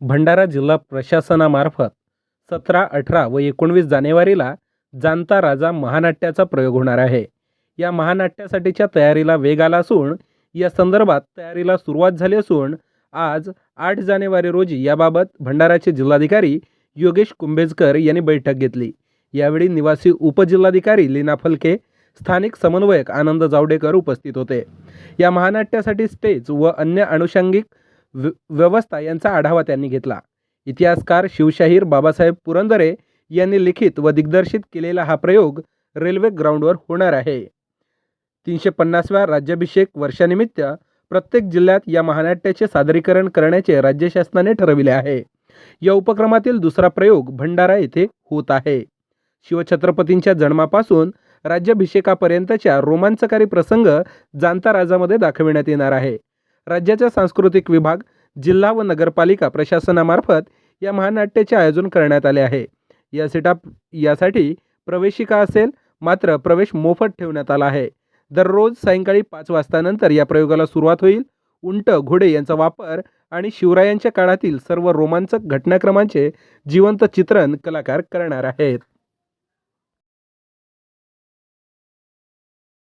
भंडारा जिल्हा प्रशासनामार्फत सतरा अठरा व एकोणवीस जानेवारीला जाणता राजा महानाट्याचा प्रयोग होणार आहे. या महानाट्यासाठीच्या तयारीला वेग आला असून या संदर्भात तयारीला सुरुवात झाली असून आज आठ जानेवारी रोजी याबाबत भंडाराचे जिल्हाधिकारी योगेश कुंभेजकर यांनी बैठक घेतली. यावेळी निवासी उपजिल्हाधिकारी लीना फलके स्थानिक समन्वयक आनंद जावडेकर उपस्थित होते. या महानाट्यासाठी स्टेज व अन्य आनुषंगिक व्यवस्था यांचा आढावा त्यांनी घेतला. इतिहासकार शिवशाहीर बाबासाहेब पुरंदरे यांनी लिखित व दिग्दर्शित केलेला हा प्रयोग रेल्वे ग्राउंडवर होणार आहे. तीनशे पन्नासव्या राज्याभिषेक वर्षानिमित्त प्रत्येक जिल्ह्यात या महानाट्याचे सादरीकरण करण्याचे राज्य शासनाने ठरविले आहे. या उपक्रमातील दुसरा प्रयोग भंडारा येथे होत आहे. शिवछत्रपतींच्या जन्मापासून राज्याभिषेकापर्यंतच्या रोमांचकारी प्रसंग जाणता राजामध्ये दाखविण्यात येणार आहे. राज्याचा सांस्कृतिक विभाग जिल्हा व नगरपालिका प्रशासनामार्फत या महानाट्याचे आयोजन करण्यात आले आहे. या सिटाप यासाठी प्रवेशिका असेल मात्र प्रवेश मोफत ठेवण्यात आला आहे. दररोज सायंकाळी पाच वाजतानंतर या प्रयोगाला सुरुवात होईल. उंट घोडे यांचा वापर आणि शिवरायांच्या काळातील सर्व रोमांचक घटनाक्रमांचे जिवंत चित्रण कलाकार करणार आहेत.